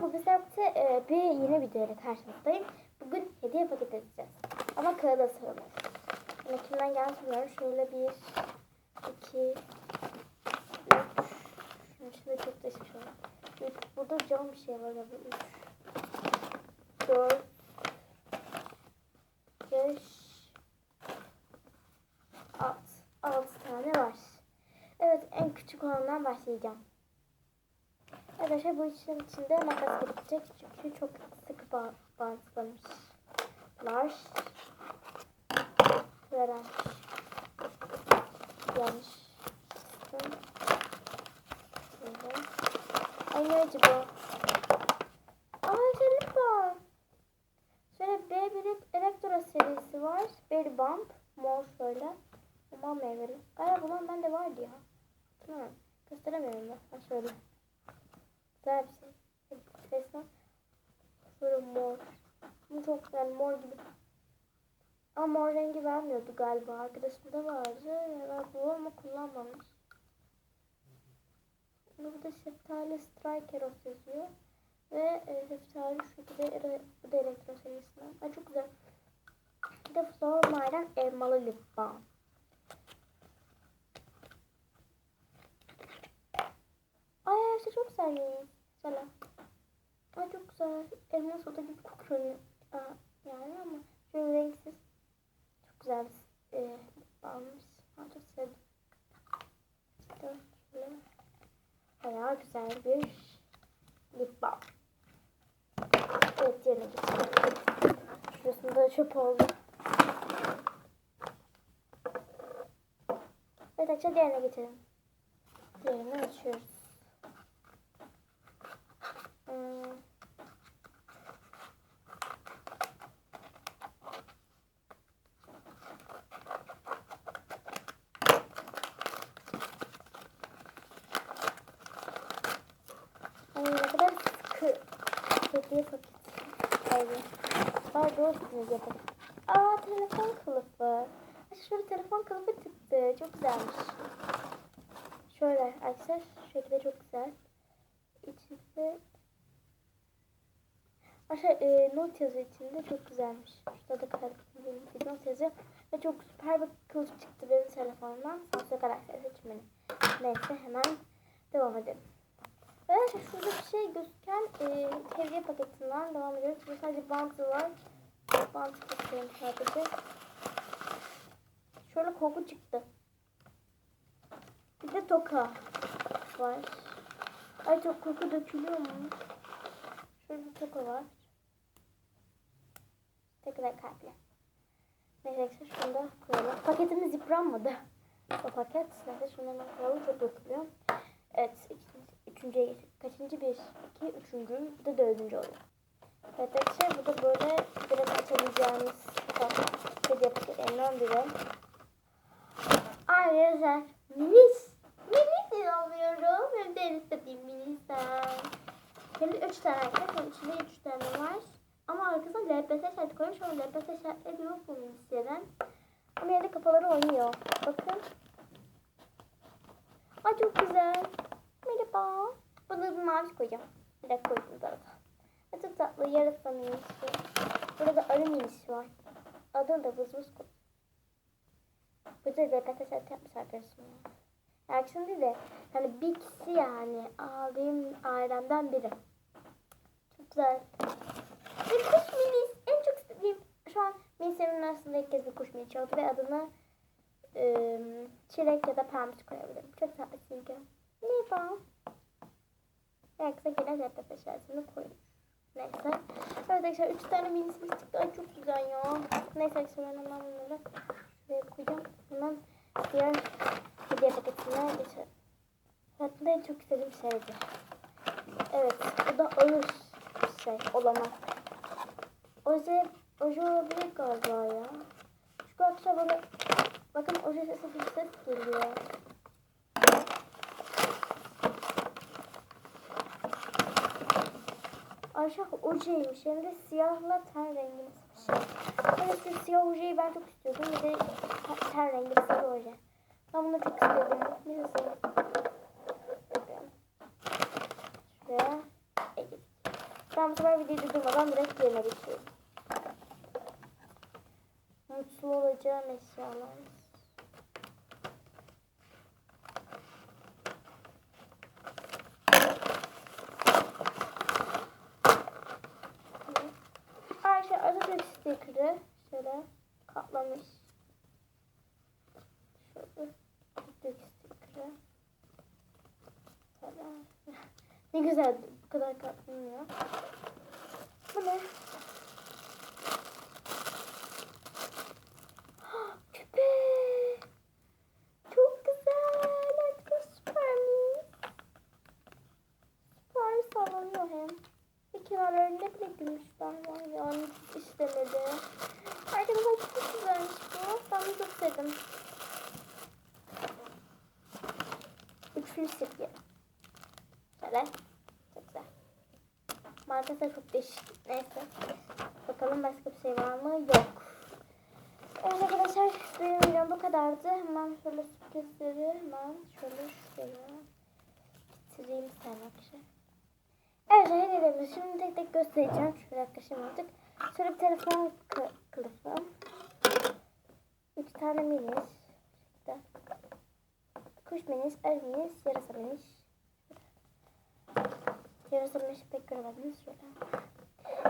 bu sefer e, bir yeni videoyla karşınızdayım. Bugün hediye paket edeceğiz. Ama kağıda sarılır. Yani kimden geldi bilmiyorum. Şöyle bir, iki, üç. Şunun içinde çok değişik şey var. Üç. Burada cam bir şey var. Galiba. Üç, dört, beş, alt. Altı tane var. Evet en küçük olandan başlayacağım. Arkadaşlar bu işin içinde makas gerekecek çünkü çok sıkı ba- bantlamışlar. Veren. Yanlış. Şöyle. Ay ne acaba? Aa şeylik var. Şöyle B1 Elektro serisi var. Bir bump. Mor şöyle. Aman meyveli. Galiba bundan bende vardı ya. Tamam. Gösteremiyorum ben. Ha şöyle. Güzel bir şey. Resmen. Böyle mor. Bu çok yani mor gibi. Ama mor rengi vermiyordu galiba. Arkadaşımda vardı. Ya bu ama kullanmamış. Burada şeftali Strikeros yazıyor. Ve e, şeftali şu ele- bu da elektro serisinden. Ay çok güzel. Bir de Flormar'dan elmalı lip balm. Ay işte çok güzel. Selam. Ay çok güzel. Elma soda gibi kokuyor. Aa, yani ama şöyle renksiz. Çok güzel bir e, almış. Ben çok sevdim. Şöyle. Bayağı güzel bir lip balm. Evet yerine geçelim. Şurasında çöp oldu. Evet açalım diğerine geçelim. Diğerini açıyoruz. Hmm. Ay ne kadar sıkı paketi. Ay. Pardon hediye paketi. Aa telefon kılıfı. Şöyle telefon kılıfı çıktı. Çok güzelmiş. Şöyle arkadaşlar şekilde çok güzel. İçinde Aşağı e, not yazıyor içinde çok güzelmiş. Şurada da kalbim bir not yazıyor. Ve çok süper bir kılıf çıktı benim telefonumdan. Samsung Galaxy seçmeni. Neyse hemen devam edelim. Ve arkadaşlar şurada bir şey gözüken e, paketinden devam ediyoruz. Burada sadece bantı var. Bantı takıyorum sadece. Şöyle koku çıktı. Bir de toka var. Ay çok koku dökülüyor mu? Şurada bir toka var. Tekrar kalple. Neyse şunu da koyalım. Paketimiz yıpranmadı. O paket. Neyse şunu hemen koyalım. Çok dökülüyor. Evet. Üçüncüye geçtik. Kaçıncı? Bir, iki, üçüncü. Bir de dördüncü oluyor. Evet arkadaşlar bu da böyle direkt açabileceğimiz hediye paketlerinden biri. Arkadaşlar minis. Minis alıyorum. Hem de en istediğim ministen. Hem de üç tane arkadaşlar. İçinde üç tane var. Ama arkasına LPS şartı koymuş ama LPS şartları yok bu minislerin. Ama yine de kafaları oynuyor. Bakın. Ay çok güzel. Merhaba. Bunu bir mavi koyacağım. Bir dakika koydum zaten. Çok tatlı. Yarasa minisi. Burada da arı minisi var. Adını da vız vız koy. Burada da LPS şartı yapmış arkadaşım. Erksin değil de hani bir kişi yani. Benim ailemden biri. Çok güzel. Bir kuş minis. En çok istediğim. Şu an minislerimin arasında ilk kez bir kuş mini oldu ve adını e, çilek ya da pembe koyabilirim. Çok tatlı çünkü. Merhaba. Herkese gelen ZPP şartını koymuş. Neyse. Evet arkadaşlar 3 tane minisimiz çıktı. Ay çok güzel ya. Neyse arkadaşlar ben hemen bunları şuraya koyacağım. Hemen diğer hediye paketine geçelim. Hayatımda en çok istediğim şeydi. Evet. Bu da ağır şey. Olamaz. Oje, oje olabilir galiba ya. Şu akşam böyle bakın oje sesi bir ses geliyor. Aşağı ojeymiş hem de siyahla ten rengi bir şey. Evet siyah ojeyi ben çok istiyordum. Bir de te- ten rengi sarı oje. Ben bunu çok istiyordum. Neyse. Şuraya. Evet. Ben bu sefer videoyu durmadan direkt yerine geçiyorum. Mutlu olacağım eşyalar. Ayşe Atatürk stikeri şöyle Şöyle Atatürk stikeri. Şöyle. ne güzel bu kadar katlanıyor. Bu ne? Küpe. Çok güzel. Arkadaş süpermiş. Süper sallanıyor hem. Bir kenarlarında bile gümüşler var yani hiç istemedi. Arkadaşlar çok güzelmiş bu. Ben bunu çok sevdim. Üçlü silgi. Şöyle. Çok güzel. Da çok değişik. Neyse. Bakalım başka bir şey var mı? Yok. Evet arkadaşlar benim videom bu kadardı. Hemen şöyle sürprizleri hemen şöyle şuraya getireyim sen arkadaşlar. Evet hediyelerimizi şimdi tek tek göstereceğim. Şöyle yaklaşayım artık. Şöyle bir telefon kı- kılıfı. Üç tane minis. Kuş minis, ev minis, yarasa minis. Yarasa minis pek göremediniz şöyle.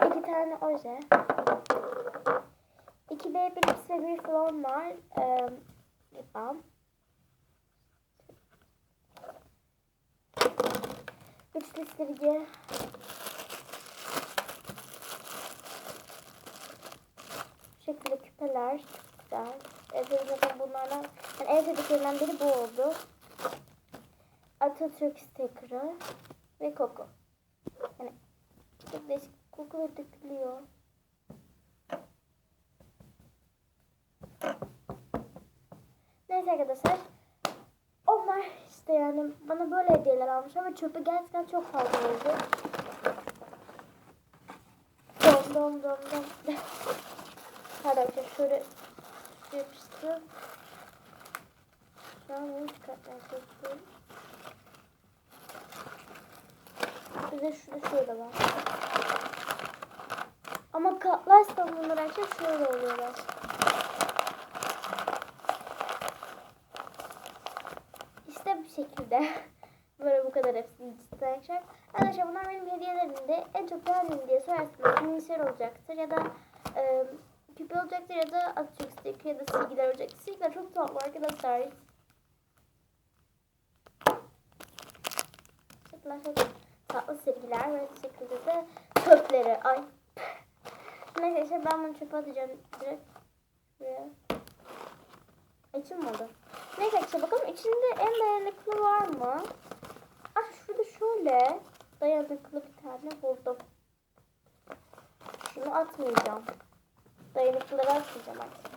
İki tane oje. İki baby lips ve bir flon var. Ee, lip balm. Üçlü silgi. Bu şekilde küpeler. Çok güzel. Evde zaten bunlardan, yani en sevdiklerinden biri bu oldu. Atatürk sticker'ı ve koku. Ve dökülüyor. Neyse arkadaşlar. Onlar işte yani bana böyle hediyeler almış ama çöpü gerçekten çok fazla oldu. Dom dom dom dom. Arkadaşlar şöyle yapıştı. Şu an bunu çıkartmaya çalışıyorum. Bir de şurada şöyle var. Ama katlarsam bunlar arkadaşlar oluyorlar. İşte bu şekilde. Böyle bu kadar hepsini ciddi arkadaşlar. Bunlar benim hediyelerimde. En çok beğendiğim diye sorarsanız minisyer olacaktır ya da e, küpe olacaktır ya da Atatürk sticker ya da silgiler olacaktır. Silgiler çok tatlı arkadaşlar. Çok tatlı silgiler ve şekilde de çöpleri. Ay. Neyse işte ben bunu çöpe atacağım direkt. Buraya. Açılmadı. Neyse arkadaşlar bakalım içinde en dayanıklı var mı? Ah şurada şöyle dayanıklı bir tane buldum. Şunu atmayacağım. Dayanıklıları atmayacağım artık.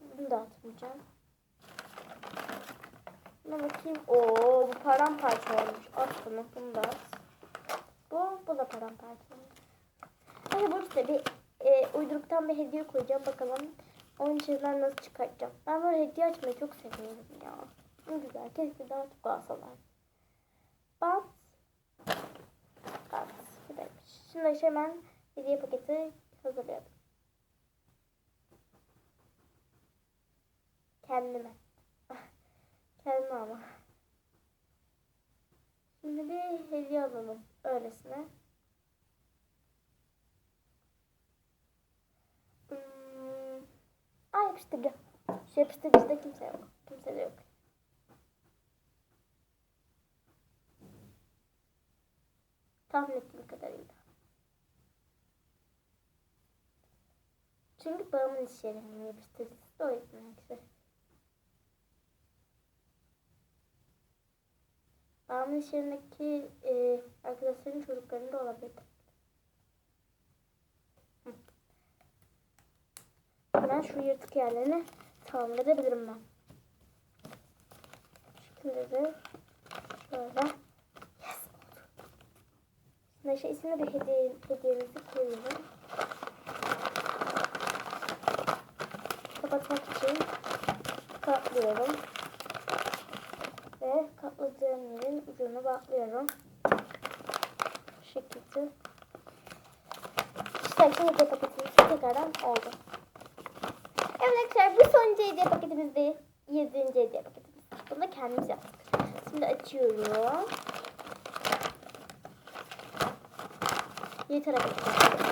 Bunu da atmayacağım. Buna bakayım. Oo bu paramparça olmuş. At bunu. Bunu da at. Bu, bu da paramparça olmuş. İşte bir e, uyduruktan bir hediye koyacağım. Bakalım onun içinden nasıl çıkartacağım. Ben böyle hediye açmayı çok seviyorum ya. Ne güzel. Keşke daha çok alsalar. Bat. Bat. Buradaymış. Şimdi hemen hediye paketi hazırlayalım. Kendime. Kendime ama. Şimdi bir hediye alalım. Öylesine. Hmm. Aa yapıştırıcı. Şu yapıştırıcıda kimse yok. Kimse de yok. Tahmin ettiğim kadarıyla. Çünkü babamın iş yerinin yapıştırıcısı da o yüzden arkadaşlar. Babamın iş yerindeki e, arkadaşların çocuklarının da olabilir. Hemen şu yırtık yerlerini tamamlayabilirim ben. Şekilde de şöyle. Yes. Şimdi işte içine de hediye, hediyemizi koyuyorum. Kapatmak için katlıyorum. Ve katladığım yerin ucunu bağlıyorum. şekilde. İşte hediye paketimiz tekrardan oldu. Arkadaşlar bu sonuncu hediye paketimiz değil. Yedinci hediye paketimiz. Bunu da kendimiz yaptık. Şimdi açıyorum. Yeter arkadaşlar.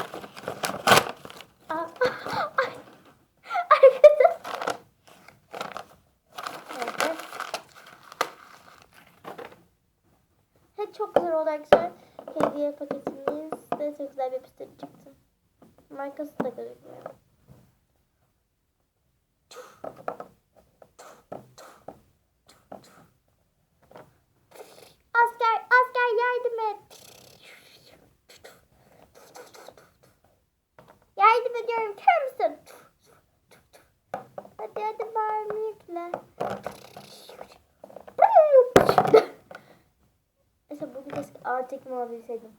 Evet. Çok güzel oldu arkadaşlar. Hediye paketimiz de çok güzel bir püstü çıktı. Markası da gözükmüyor. Hadi yükle. Mesela bugün keşke ağır çekimi alabilseydim.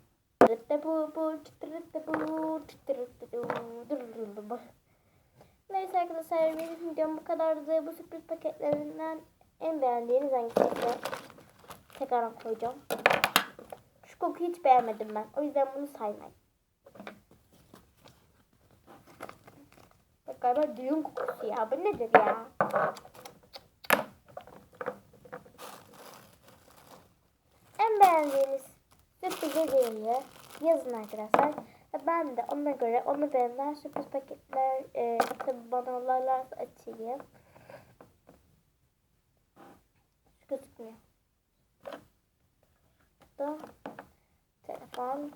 Neyse arkadaşlar benim videom bu kadardı. Bu sürpriz paketlerinden en beğendiğiniz hangisi? Tekrar koyacağım. Şu kokuyu hiç beğenmedim ben. O yüzden bunu saymayın. Galiba düğün kokusu ya. Bu nedir ya? En beğendiğiniz sürpriz hediyeyi yazın arkadaşlar. Ben de ona göre ona benzer sürpriz paketler e, tabi bana olarlarsa açayım. Şu gözükmüyor. Da telefon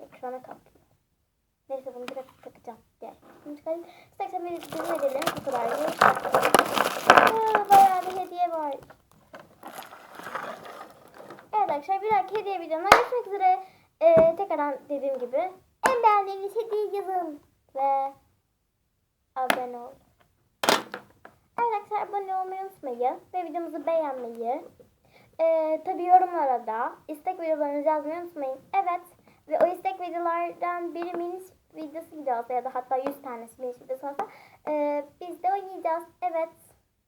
ekrana kaplıyor. Neyse bunu direkt takacağım. Gel. Şimdi çıkarayım. İstersen bizim edelim. Bu kadar. Aa, bayağı bir hediye var. Evet arkadaşlar bir dahaki hediye videomda görüşmek üzere. Ee, tekrardan dediğim gibi en beğendiğiniz hediye yazın ve abone olun. Evet arkadaşlar abone olmayı unutmayın ve videomuzu beğenmeyi. Ee, tabii yorumlara da istek videolarınızı yazmayı unutmayın. Evet ve o istek videolardan biri videosu videosu ya da hatta 100 tanesi mini videosu olsa ee, biz de oynayacağız. Evet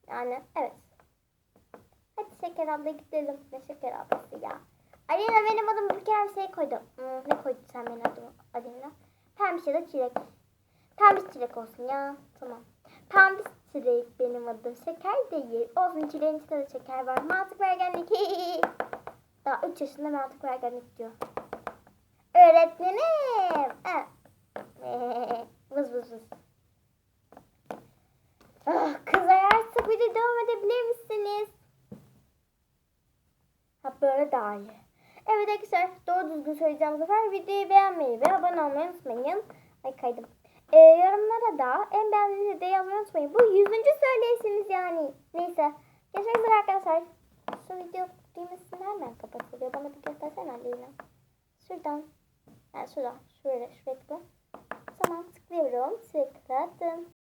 yani evet. Hadi Şeker abla gidelim. Ne Şeker ablası ya. Alina benim adıma bir kere bir şey koydu. Hmm, ne koydun sen benim adıma Alina? Pembiş ya da çilek. Pembiş çilek olsun ya. Tamam. Pembiş çilek benim adım. Şeker değil. Olsun çileğin içinde de şeker var. Mantık vergenlik. Daha 3 yaşında mantık vergenlik diyor. Öğretmenim. Evet. Vız vız vız. Ah, kızlar artık de devam edebilir misiniz? Ha böyle daha iyi. Evet arkadaşlar doğru düzgün söyleyeceğim bu sefer videoyu beğenmeyi ve abone olmayı unutmayın. Ay kaydım. Ee, yorumlara da en beğendiğinizi de yazmayı unutmayın. Bu yüzüncü söyleyişiniz yani. Neyse. Görüşmek üzere arkadaşlar. Şu video düğmesi nereden kapatılıyor? Bana bir göstersene Aleyna. Şuradan. Yani şuradan. Şöyle şuraya tıkla. Tamam tıklıyorum. Tıkladım.